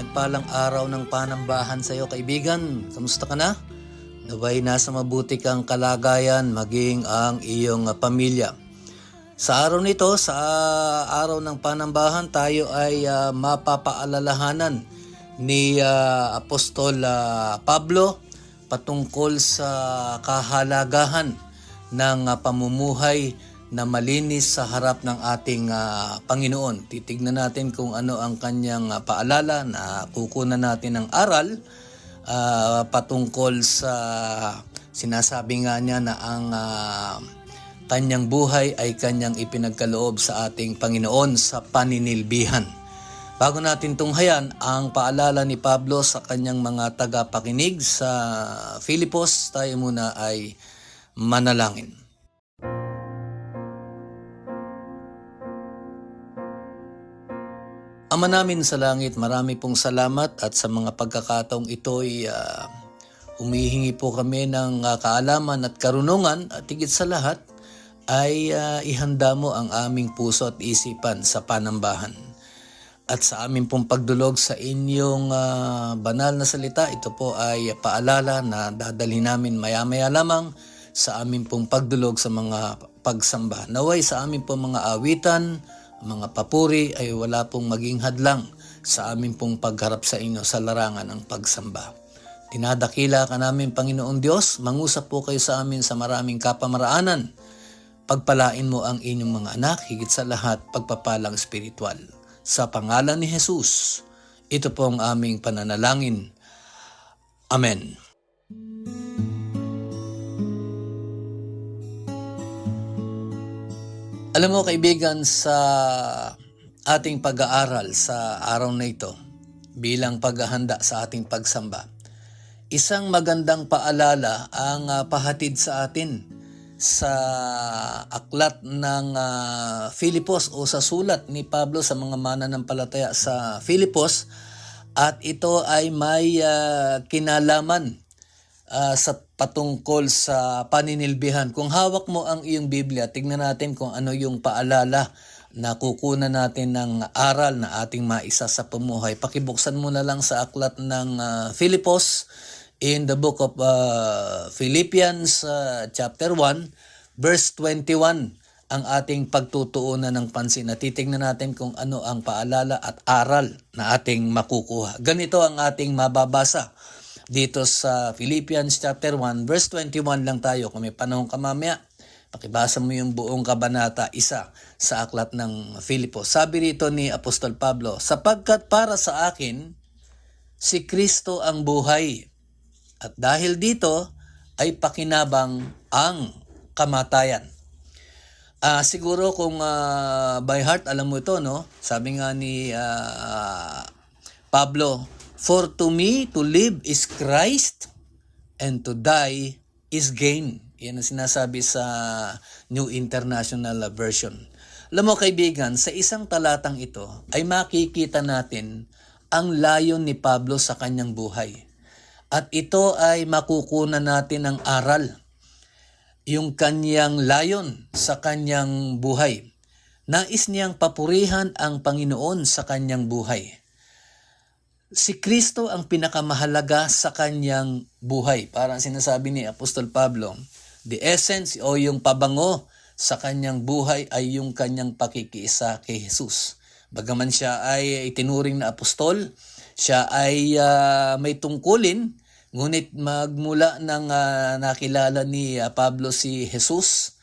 Pinagpalang araw ng panambahan sa iyo, kaibigan. Kamusta ka na? Naway nasa mabuti kang kalagayan, maging ang iyong pamilya. Sa araw nito, sa araw ng panambahan, tayo ay ah, mapapaalalahanan ni ah, Apostol ah, Pablo patungkol sa kahalagahan ng ah, pamumuhay na malinis sa harap ng ating ah, Panginoon. Titignan natin kung ano ang kanyang ah, paalala na kukunan natin ng aral ah, patungkol sa sinasabi nga niya na ang ah, kanyang buhay ay kanyang ipinagkaloob sa ating Panginoon sa paninilbihan. Bago natin tunghayan ang paalala ni Pablo sa kanyang mga tagapakinig sa Filipos, tayo muna ay manalangin. Ama namin sa langit, marami pong salamat at sa mga pagkakataong ito'y ah, humihingi po kami ng ah, kaalaman at karunungan at higit sa lahat ay ah, ihanda mo ang aming puso at isipan sa panambahan. At sa aming pong pagdulog sa inyong ah, banal na salita, ito po ay paalala na dadalhin namin maya-maya lamang sa aming pong pagdulog sa mga pagsamba. Naway sa aming pong mga awitan, mga papuri ay wala pong maging hadlang sa aming pong pagharap sa inyo sa larangan ng pagsamba. Dinadakila ka namin, Panginoon Diyos, mangusap po kayo sa amin sa maraming kapamaraanan. Pagpalain mo ang inyong mga anak, higit sa lahat, pagpapalang spiritual. Sa pangalan ni Jesus, ito po ang aming pananalangin. Amen. Alam mo kaibigan sa ating pag-aaral sa araw na ito bilang paghahanda sa ating pagsamba, isang magandang paalala ang ah, pahatid sa atin sa aklat ng ah, Filipos o sa sulat ni Pablo sa mga mananampalataya sa Filipos. At ito ay may ah, kinalaman ah, sa patungkol sa paninilbihan. Kung hawak mo ang iyong Biblia, tignan natin kung ano yung paalala na kukunan natin ng aral na ating maisa sa pamuhay. Pakibuksan mo na lang sa aklat ng ah, Philippos in the book of ah, Philippians ah, chapter 1 verse 21 ang ating pagtutuunan ng pansin. Natitingnan natin kung ano ang paalala at aral na ating makukuha. Ganito ang ating mababasa dito sa Philippians chapter 1 verse 21 lang tayo. Kung may panahon ka mamaya pakibasa mo yung buong kabanata isa sa aklat ng Filipos sabi rito ni Apostol Pablo sapagkat para sa akin si Kristo ang buhay. At dahil dito ay pakinabang ang kamatayan. Ah, siguro kung ah, by heart alam mo ito no. Sabi nga ni ah, Pablo, for to me to live is Christ and to die is gain. Yan ang sinasabi sa New International Version. Alam mo kaibigan, sa isang talatang ito ay makikita natin ang layon ni Pablo sa kanyang buhay. At ito ay makukunan natin ng aral yung kanyang layon sa kanyang buhay. Nais niyang papurihan ang Panginoon sa kanyang buhay. Si Kristo ang pinakamahalaga sa kanyang buhay. Parang sinasabi ni Apostol Pablo, the essence o yung pabango sa kanyang buhay ay yung kanyang pakikiisa kay Jesus. Bagaman siya ay itinuring na apostol, siya ay ah, may tungkulin Ngunit magmula nang ah, nakilala ni ah, Pablo si Jesus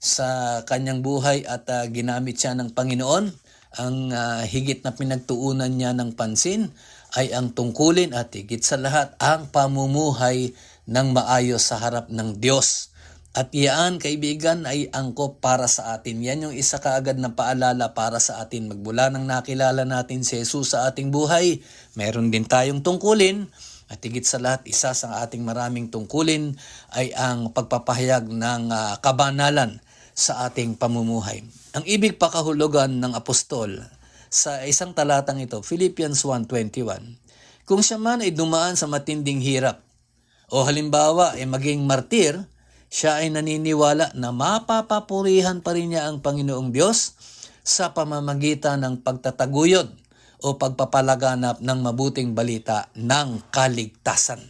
sa kanyang buhay at ah, ginamit siya ng Panginoon, ang ah, higit na pinagtuunan niya ng pansin ay ang tungkulin at higit sa lahat ang pamumuhay ng maayos sa harap ng Diyos. At iyan, kaibigan, ay angkop para sa atin. Yan yung isa kaagad na paalala para sa atin. Magmula nang nakilala natin si Jesus sa ating buhay, meron din tayong tungkulin. At higit sa lahat, isa sa ating maraming tungkulin ay ang pagpapahayag ng ah, kabanalan sa ating pamumuhay. Ang ibig pakahulugan ng apostol sa isang talatang ito, Philippians 1.21, kung siya man ay dumaan sa matinding hirap, o halimbawa ay maging martir, siya ay naniniwala na mapapapurihan pa rin niya ang Panginoong Diyos sa pamamagitan ng pagtataguyod o pagpapalaganap ng mabuting balita ng kaligtasan.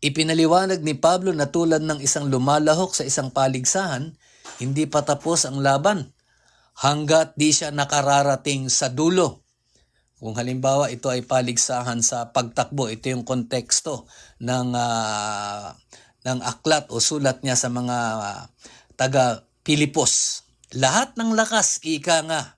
Ipinaliwanag ni Pablo na tulad ng isang lumalahok sa isang paligsahan, hindi pa tapos ang laban hanggat di siya nakararating sa dulo. Kung halimbawa ito ay paligsahan sa pagtakbo, ito yung konteksto ng ah, ng aklat o sulat niya sa mga ah, taga Pilipos. Lahat ng lakas ika nga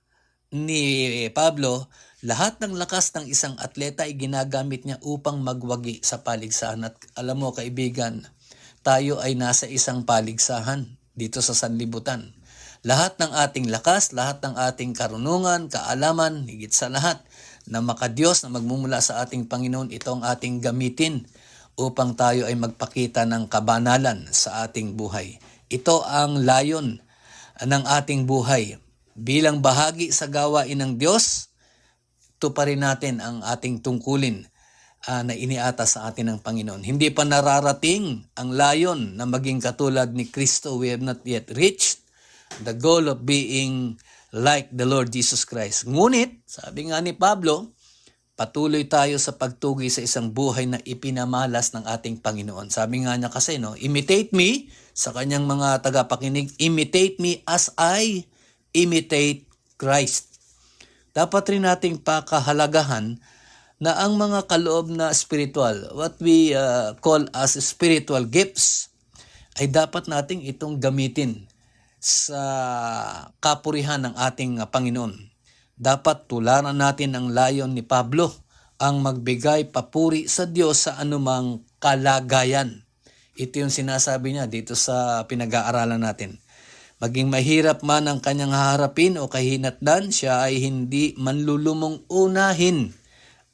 ni Pablo, lahat ng lakas ng isang atleta ay ginagamit niya upang magwagi sa paligsahan. At alam mo kaibigan, tayo ay nasa isang paligsahan dito sa sanlibutan. Lahat ng ating lakas, lahat ng ating karunungan, kaalaman, higit sa lahat, na makadiyos na magmumula sa ating Panginoon, ito ang ating gamitin upang tayo ay magpakita ng kabanalan sa ating buhay. Ito ang layon ng ating buhay. Bilang bahagi sa gawain ng Diyos, tuparin natin ang ating tungkulin ah, na iniata sa atin ng Panginoon. Hindi pa nararating ang layon na maging katulad ni Kristo. We have not yet reached the goal of being like the Lord Jesus Christ. Ngunit, sabi nga ni Pablo, patuloy tayo sa pagtugi sa isang buhay na ipinamalas ng ating Panginoon. Sabi nga niya kasi, no, imitate me sa kanyang mga tagapakinig, imitate me as I imitate Christ. Dapat rin nating pakahalagahan na ang mga kaloob na spiritual, what we uh, call as spiritual gifts, ay dapat nating itong gamitin sa kapurihan ng ating uh, Panginoon. Dapat tularan natin ang layon ni Pablo ang magbigay papuri sa Diyos sa anumang kalagayan. Ito yung sinasabi niya dito sa pinag-aaralan natin. Maging mahirap man ang kanyang haharapin o kahinatdan, siya ay hindi manlulumong unahin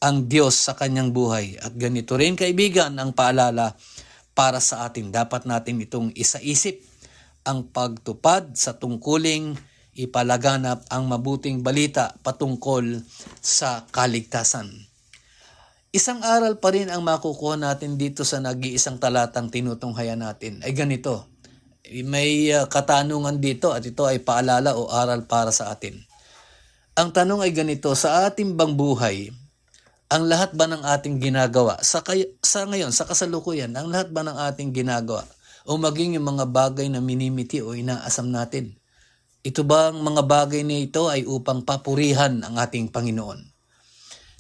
ang Diyos sa kanyang buhay. At ganito rin kaibigan ang paalala para sa atin. Dapat natin itong isaisip ang pagtupad sa tungkuling ipalaganap ang mabuting balita patungkol sa kaligtasan. Isang aral pa rin ang makukuha natin dito sa nag-iisang talatang tinutunghayan natin ay ganito. May uh, katanungan dito at ito ay paalala o aral para sa atin. Ang tanong ay ganito, sa ating bang buhay, ang lahat ba ng ating ginagawa, sa, kay- sa ngayon, sa kasalukuyan, ang lahat ba ng ating ginagawa, o maging yung mga bagay na minimiti o inaasam natin, ito bang mga bagay na ito ay upang papurihan ang ating Panginoon?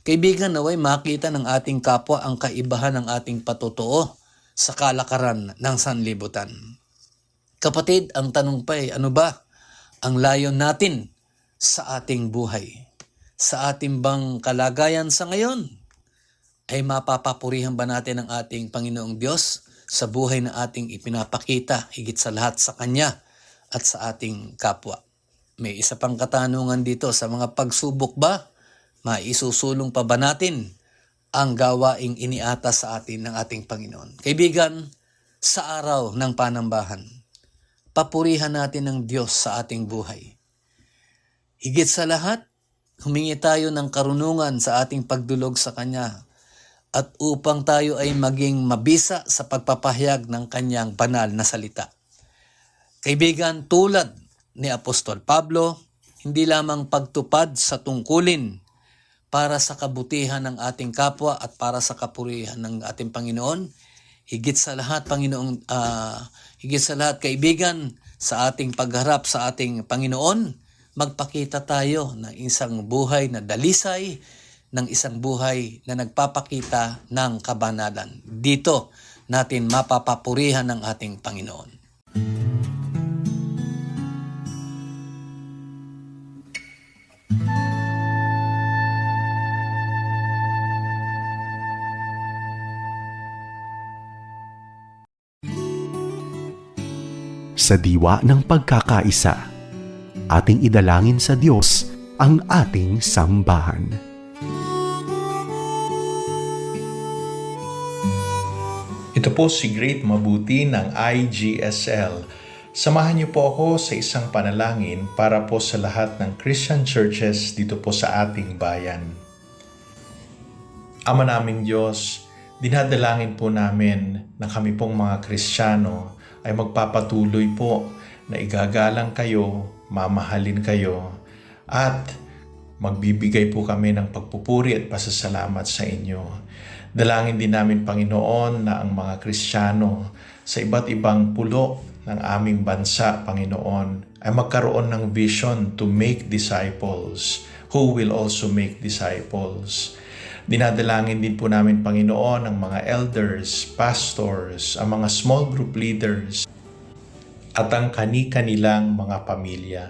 Kaibigan, naway makita ng ating kapwa ang kaibahan ng ating patotoo sa kalakaran ng sanlibutan. Kapatid, ang tanong pa ay ano ba ang layon natin sa ating buhay? Sa ating bang kalagayan sa ngayon? Ay mapapapurihan ba natin ang ating Panginoong Diyos sa buhay na ating ipinapakita higit sa lahat sa Kanya at sa ating kapwa? May isa pang katanungan dito sa mga pagsubok ba? Maisusulong pa ba natin ang gawaing iniata sa atin ng ating Panginoon? Kaibigan, sa araw ng panambahan, papurihan natin ng Diyos sa ating buhay. Higit sa lahat, humingi tayo ng karunungan sa ating pagdulog sa Kanya at upang tayo ay maging mabisa sa pagpapahayag ng Kanyang banal na salita. Kaibigan, tulad ni Apostol Pablo, hindi lamang pagtupad sa tungkulin para sa kabutihan ng ating kapwa at para sa kapurihan ng ating Panginoon, higit sa lahat, Panginoong, ah, higit sa lahat, kaibigan, sa ating pagharap sa ating Panginoon, magpakita tayo ng isang buhay na dalisay, ng isang buhay na nagpapakita ng kabanalan. Dito natin mapapapurihan ng ating Panginoon. Sa diwa ng pagkakaisa, ating idalangin sa Diyos ang ating sambahan. Ito po si Great Mabuti ng IGSL. Samahan niyo po ako sa isang panalangin para po sa lahat ng Christian churches dito po sa ating bayan. Ama naming Diyos, dinadalangin po namin na kami pong mga Kristiyano ay magpapatuloy po na igagalang kayo, mamahalin kayo, at magbibigay po kami ng pagpupuri at pasasalamat sa inyo. Dalangin din namin, Panginoon, na ang mga Kristiyano sa iba't ibang pulo ng aming bansa, Panginoon, ay magkaroon ng vision to make disciples who will also make disciples. Dinadalangin din po namin, Panginoon, ang mga elders, pastors, ang mga small group leaders, at ang kani-kanilang mga pamilya.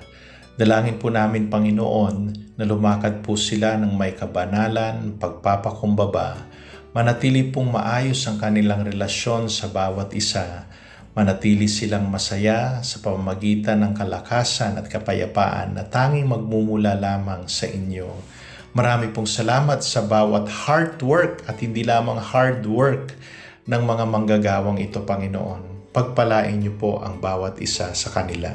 Dalangin po namin, Panginoon, na lumakad po sila ng may kabanalan, pagpapakumbaba, manatili pong maayos ang kanilang relasyon sa bawat isa, manatili silang masaya sa pamamagitan ng kalakasan at kapayapaan na tanging magmumula lamang sa inyo. Marami pong salamat sa bawat hard work at hindi lamang hard work ng mga manggagawang ito, Panginoon. Pagpalain niyo po ang bawat isa sa kanila.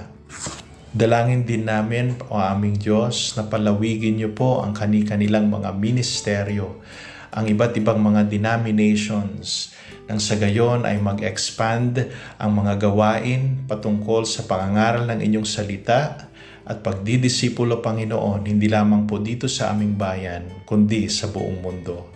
Dalangin din namin, o aming Diyos, na palawigin niyo po ang kani-kanilang mga ministeryo, ang iba't ibang mga denominations, nang sa gayon ay mag-expand ang mga gawain patungkol sa pangangaral ng inyong salita at pagdidisipulo, Panginoon, hindi lamang po dito sa aming bayan, kundi sa buong mundo.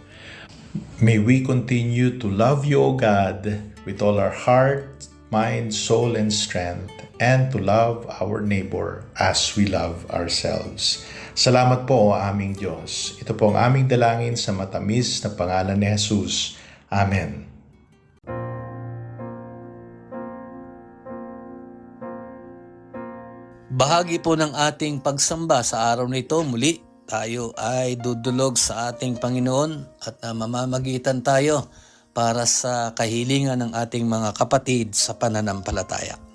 May we continue to love you, O God, with all our heart, mind, soul, and strength, and to love our neighbor as we love ourselves. Salamat po, O aming Diyos. Ito po ang aming dalangin sa matamis na pangalan ni Jesus. Amen. Bahagi po ng ating pagsamba sa araw na ito, muli tayo ay dudulog sa ating Panginoon at uh, mamamagitan tayo para sa kahilingan ng ating mga kapatid sa pananampalataya.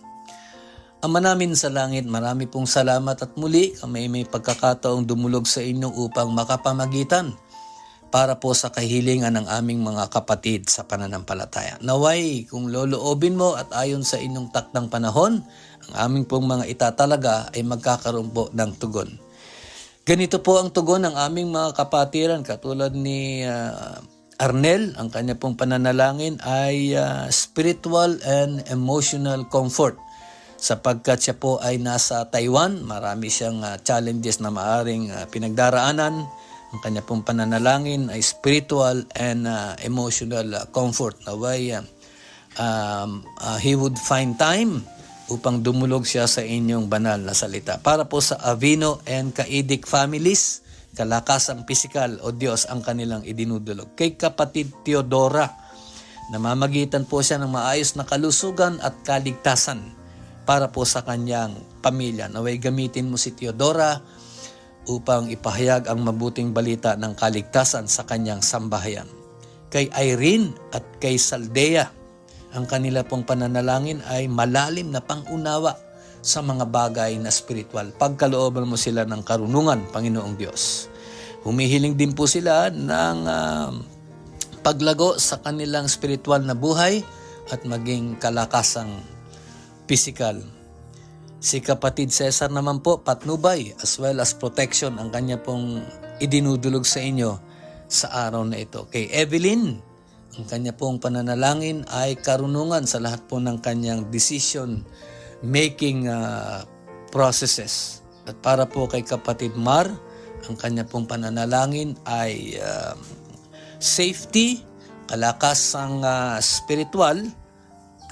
Ama namin sa langit, marami pong salamat at muli kami may pagkakataong dumulog sa inyo upang makapamagitan para po sa kahilingan ng aming mga kapatid sa pananampalataya. Naway, kung loloobin mo at ayon sa inyong takdang panahon, ang aming pong mga itatalaga ay magkakaroon po ng tugon. Ganito po ang tugon ng aming mga kapatiran katulad ni ah, Arnel, ang kanya pong pananalangin ay ah, spiritual and emotional comfort sapagkat siya po ay nasa Taiwan, marami siyang ah, challenges na maaring ah, pinagdaraanan. Ang kanya pong pananalangin ay spiritual and ah, emotional ah, comfort. Naway ah, um, ah, he would find time upang dumulog siya sa inyong banal na salita. Para po sa Avino and Kaidik families, kalakasang pisikal o Diyos ang kanilang idinudulog. Kay kapatid Teodora, namamagitan po siya ng maayos na kalusugan at kaligtasan para po sa kanyang pamilya. Naway gamitin mo si Teodora upang ipahayag ang mabuting balita ng kaligtasan sa kanyang sambahayan. Kay Irene at kay Saldea, ang kanila pong pananalangin ay malalim na pangunawa sa mga bagay na spiritual. Pagkalooban mo sila ng karunungan, Panginoong Diyos. Humihiling din po sila ng ah, paglago sa kanilang spiritual na buhay at maging kalakasang pisikal. Si kapatid Cesar naman po, patnubay as well as protection ang kanya pong idinudulog sa inyo sa araw na ito. Kay Evelyn, ang kanya pong pananalangin ay karunungan sa lahat po ng kanyang decision making uh, processes. At para po kay kapatid Mar, ang kanya pong pananalangin ay uh, safety, kalakasang uh, spiritual,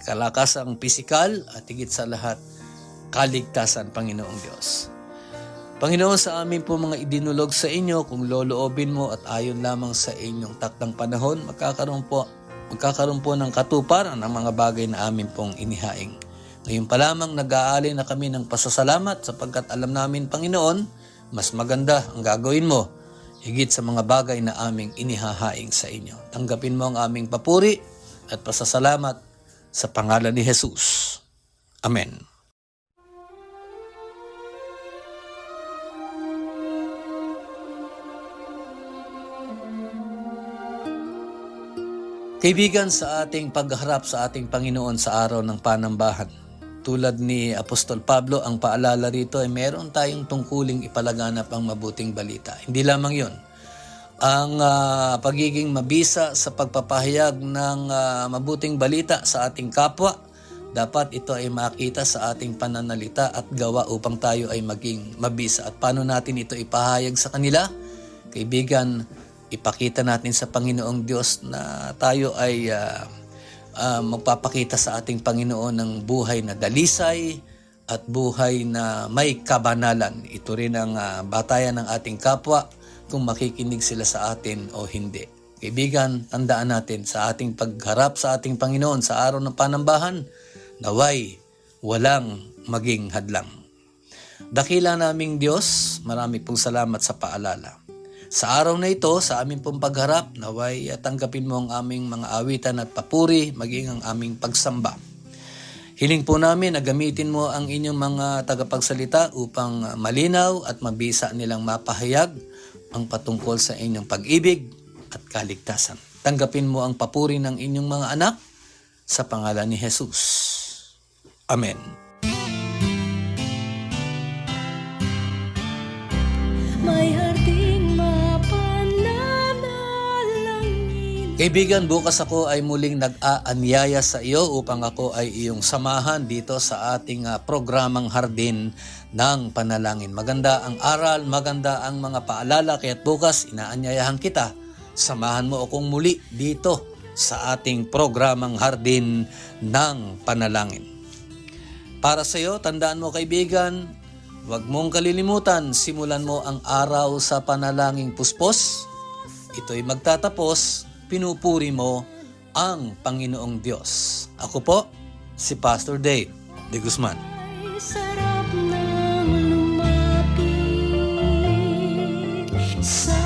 kalakasang pisikal, at higit sa lahat, kaligtasan, Panginoong Diyos. Panginoon, sa amin po mga idinulog sa inyo, kung loloobin mo at ayon lamang sa inyong taktang panahon, magkakaroon po, magkakaroon po ng katuparan ng mga bagay na amin pong inihaing. Ngayon pa lamang nag-aali na kami ng pasasalamat sapagkat alam namin, Panginoon, mas maganda ang gagawin mo higit sa mga bagay na aming inihahaing sa inyo. Tanggapin mo ang aming papuri at pasasalamat sa pangalan ni Jesus. Amen. Kaibigan sa ating pagharap sa ating Panginoon sa araw ng panambahan. Tulad ni Apostol Pablo, ang paalala rito ay meron tayong tungkuling ipalaganap ang mabuting balita. Hindi lamang yon. Ang ah, pagiging mabisa sa pagpapahayag ng ah, mabuting balita sa ating kapwa, dapat ito ay makita sa ating pananalita at gawa upang tayo ay maging mabisa. At paano natin ito ipahayag sa kanila? Kaibigan, ipakita natin sa Panginoong Diyos na tayo ay ah, ah, magpapakita sa ating Panginoon ng buhay na dalisay at buhay na may kabanalan. Ito rin ang ah, batayan ng ating kapwa kung makikinig sila sa atin o hindi. Kaibigan, tandaan natin sa ating pagharap sa ating Panginoon sa araw ng panambahan, naway walang maging hadlang. Dakila naming Diyos, marami pong salamat sa paalala. Sa araw na ito, sa aming pong pagharap, naway tanggapin mo ang aming mga awitan at papuri, maging ang aming pagsamba. Hiling po namin na gamitin mo ang inyong mga tagapagsalita upang malinaw at mabisa nilang mapahayag ang patungkol sa inyong pag-ibig at kaligtasan. Tanggapin mo ang papuri ng inyong mga anak sa pangalan ni Jesus. Amen. Kaibigan, bukas ako ay muling nag-aanyaya sa iyo upang ako ay iyong samahan dito sa ating ah, programang Hardin ng Panalangin. Maganda ang aral, maganda ang mga paalala, kaya't bukas inaanyayahan kita. Samahan mo akong muli dito sa ating programang Hardin ng Panalangin. Para sa iyo, tandaan mo kaibigan, huwag mong kalilimutan, simulan mo ang araw sa panalangin puspos. Ito'y magtatapos, pinupuri mo ang Panginoong Diyos. Ako po, si Pastor Dave De Guzman. Sarap ng lumapit sa